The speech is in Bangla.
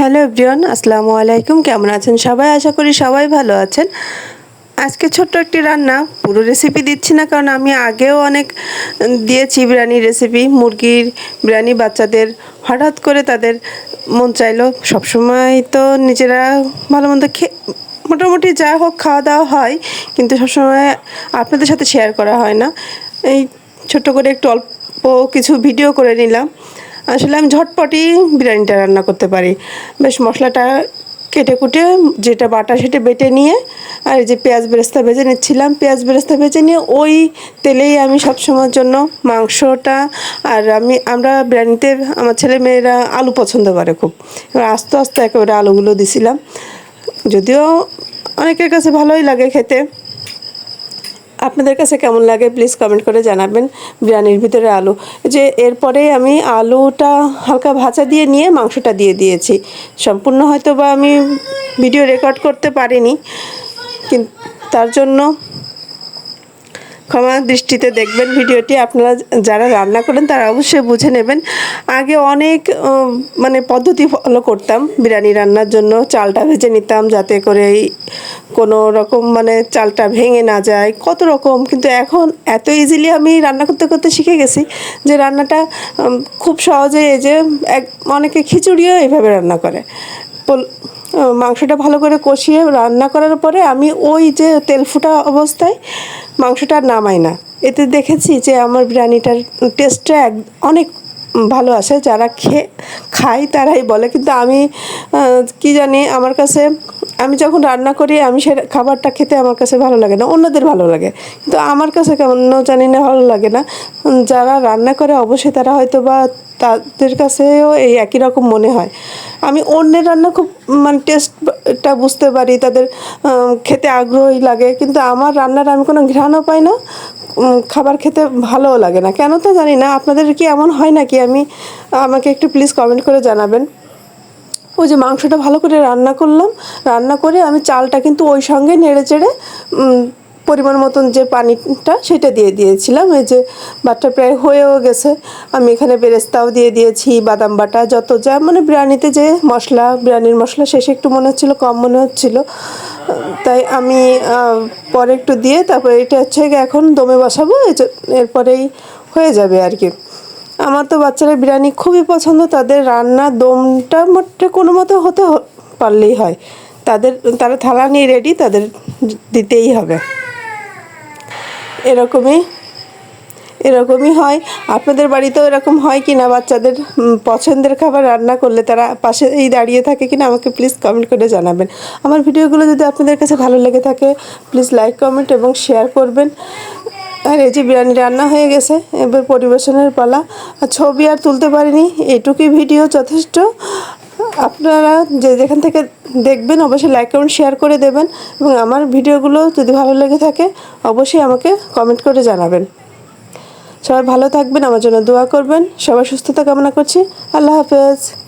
হ্যালো এভরিওয়ান, আসসালামু আলাইকুম। কেমন আছেন সবাই? আশা করি সবাই ভালো আছেন। আজকে ছোট্ট একটি রান্না, পুরো রেসিপি দিচ্ছি না, কারণ আমি আগেও অনেক দিয়েছি বিরিয়ানির রেসিপি মুরগির বিরিয়ানি বাচ্চাদের হঠাৎ করে তাদের মন চাইলো। সবসময় তো নিজেরা ভালো মন্দ খেয়ে মোটামুটি যা হোক খাওয়া দাওয়া হয়, কিন্তু সবসময় আপনাদের সাথে শেয়ার করা হয় না। এই ছোট্ট করে একটু অল্প কিছু ভিডিও করে নিলাম। আসলে আমি ঝটপটি বিরিয়ানিটা রান্না করতে পারি। বেশ মশলাটা কেটে কুটে যেটা বাটা সেটা বেটে নিয়ে আর যে পেঁয়াজ বেরেস্তা ভেজে নিচ্ছিলাম, পেঁয়াজ বেরেস্তা ভেজে নিয়ে ওই তেলেই আমি সবসময়ের জন্য মাংসটা আর আমি, আমরা বিরিয়ানিতে আমার ছেলে মেয়েরা আলু পছন্দ করে খুব। এবার আস্তে আস্তে একেবারে আলুগুলো দিছিলাম। যদিও অনেকের কাছে ভালোই লাগে খেতে। আপনাদের কাছে কেমন লাগে প্লিজ কমেন্ট করে জানাবেন বিরিয়ানির ভিতরে আলু। যে এরপরে আমি আলুটা হালকা ভাজা দিয়ে নিয়ে মাংসটা দিয়ে দিয়েছি। সম্পূর্ণ হয়তো বা আমি ভিডিও রেকর্ড করতে পারিনি কিন্তু তার জন্য ক্ষমা দৃষ্টিতে দেখবেন ভিডিওটি। আপনারা যারা রান্না করেন, তারা অবশ্যই বুঝে নেবেন। আগে অনেক মানে পদ্ধতি ফলো করতাম বিরিয়ানি রান্নার জন্য। চালটা ভেজে নিতাম যাতে করে এই কোনো রকম মানে চালটা ভেঙে না যায়। কত রকম, কিন্তু এখন এত ইজিলি আমি রান্না করতে করতে শিখে গেছি যে রান্নাটা খুব সহজে এই যে এক, অনেকে খিচুড়িও এইভাবে রান্না করে। মাংসটা ভালো করে কষিয়ে রান্না করার পরে আমি ওই যে তেল ফুটা অবস্থায় মাংসটা নামাই না। এতে দেখেছি যে আমার বিরিয়ানিটার টেস্টটা এক, অনেক ভালো আসে। যারা খেয়ে, খায় তারাই বলে। কিন্তু আমি কি জানি, আমার কাছে, আমি যখন রান্না করি, আমি সে খাবারটা খেতে আমার কাছে ভালো লাগে না। অন্যদের ভালো লাগে। কিন্তু আমার কাছে কেমন জানি না ভালো লাগে না। যারা রান্না করে, অবশ্যই তারা হয়তো বা তাদের কাছেও এই একই রকম মনে হয়। আমি অন্যের রান্না খুব মানে টেস্টটা বুঝতে পারি, তাদের খেতে আগ্রহী লাগে, কিন্তু আমার রান্নার আমি কোনো ঘ্রাণও পাই না খাবার খেতে ভালোও লাগে না। কেন তো জানি না, আপনাদের কি এমন হয় নাকি? আমি, আমাকে একটু প্লিজ কমেন্ট করে জানাবেন। ওই যে মাংসটা ভালো করে রান্না করলাম, রান্না করে আমি চালটা কিন্তু ওই সঙ্গে নেড়ে চেড়ে পরিমাণ মতন যে পানিটা সেটা দিয়ে দিয়েছিলাম। এই যে বাটটা প্রায় হয়েও গেছে। আমি এখানে বেরেস্তাও দিয়ে দিয়েছি, বাদাম বাটা, যত যা মানে বিরিয়ানিতে যে মশলা, বিরিয়ানির মশলা শেষে একটু মনে হচ্ছিল, কম মনে হচ্ছিল। তাই আমি পরে একটু দিয়ে তারপরে এটা হচ্ছে এখন দমে বসাবো এরপরেই হয়ে যাবে আর কি। আমার তো বাচ্চারা বিরিয়ানি খুবই পছন্দ, তাদের রান্না দমটা মোটে কোনো মতো হতে পারলেই হয়। তাদের, তারা থালা নিয়ে রেডি তাদের দিতেই হবে। এরকমই এরকমই হয়। আপনাদের বাড়িতেও এরকম হয় কি না বাচ্চাদের পছন্দের খাবার রান্না করলে তারা পাশেই দাঁড়িয়ে থাকে কিনা আমাকে প্লিজ কমেন্ট করে জানাবেন। আমার ভিডিওগুলো যদি আপনাদের কাছে ভালো লেগে থাকে প্লিজ লাইক কমেন্ট এবং শেয়ার করবেন। আর এই যে বিরিয়ানি রান্না হয়ে গেছে, এবার পরিবেশনের পালা। ছবি আর তুলতে পারিনি এইটুকুই ভিডিও যথেষ্ট। আপনারা যে যেখান থেকে দেখবেন, অবশ্যই লাইক কমেন্ট শেয়ার করে দেবেন এবং আমার ভিডিওগুলো যদি ভালো লেগে থাকে, অবশ্যই আমাকে কমেন্ট করে জানাবেন। সবাই ভালো থাকবেন, আমার জন্য দোয়া করবেন। সবাই সুস্থতা কামনা করছি। আল্লাহ হাফেজ।